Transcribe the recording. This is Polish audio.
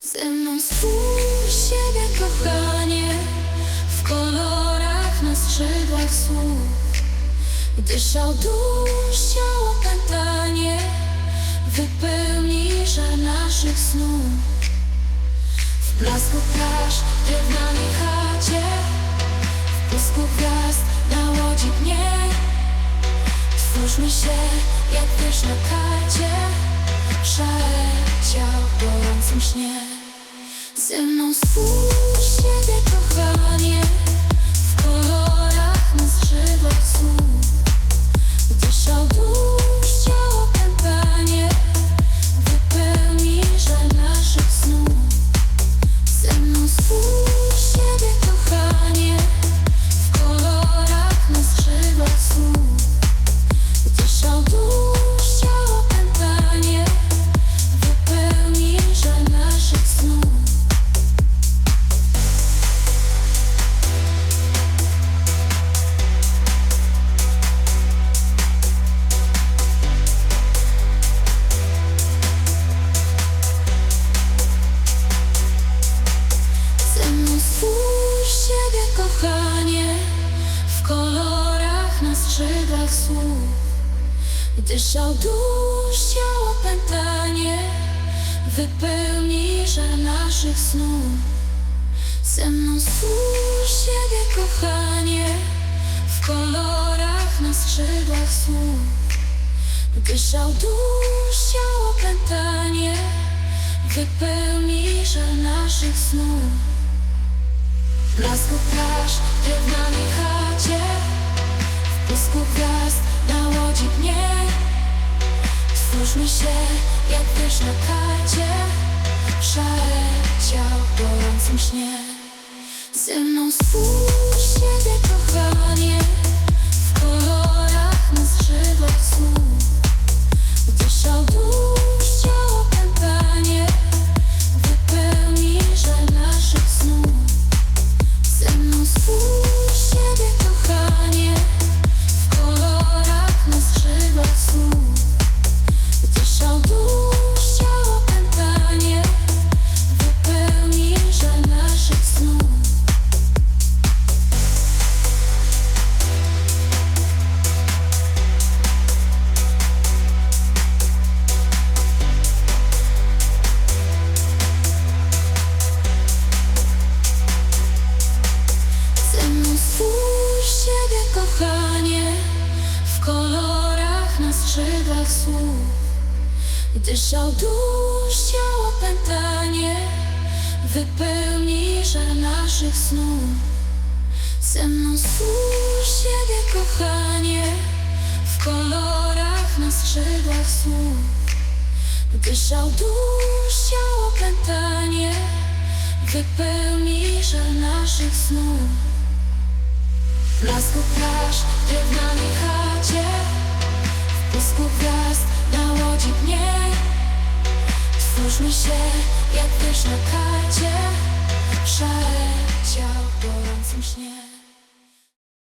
Ze mną spójrz siebie, kochanie, w kolorach na skrzydłach słów. Gdy szał dusz ciało pętanie, wypełni żar naszych snów. W blasku plaż, drewnianej chacie, w błysku gwiazd na łodzi dnie. Twórzmy się jak wiesz na karcie, przeleciał gorącym śnie. Ze mną spójrz siebie, kochanie, w kolorach na skrzydłach słów. Gdy szał dusz ciało pętanie, wypełni żal naszych snów. Ze mną spójrz skrzydłach słów. Gdy szał dusz ciało pętanie, wypełni żar naszych snów. Ze mną spójrz siebie, kochanie, w kolorach na skrzydłach słów. Gdy szał dusz ciało pętanie, wypełni żar naszych snów. Plaż, drewnianej chacie, blisku gwiazd na łodzi dnie. Twórzmy się jak wiesz na karcie, przeleciał w gorącym śnie. Ze mną spójrz skrzydłach słów. Gdy szał dusz ciało pętanie, wypełni żar naszych snów. Ze mną spójrz siebie, kochanie, w kolorach na skrzydłach słów. Gdy szał dusz ciało pętanie, wypełni żar naszych snów. W blasku plaż, drewnianej jak wiesz na karcie, przeleciał w gorącym śnie.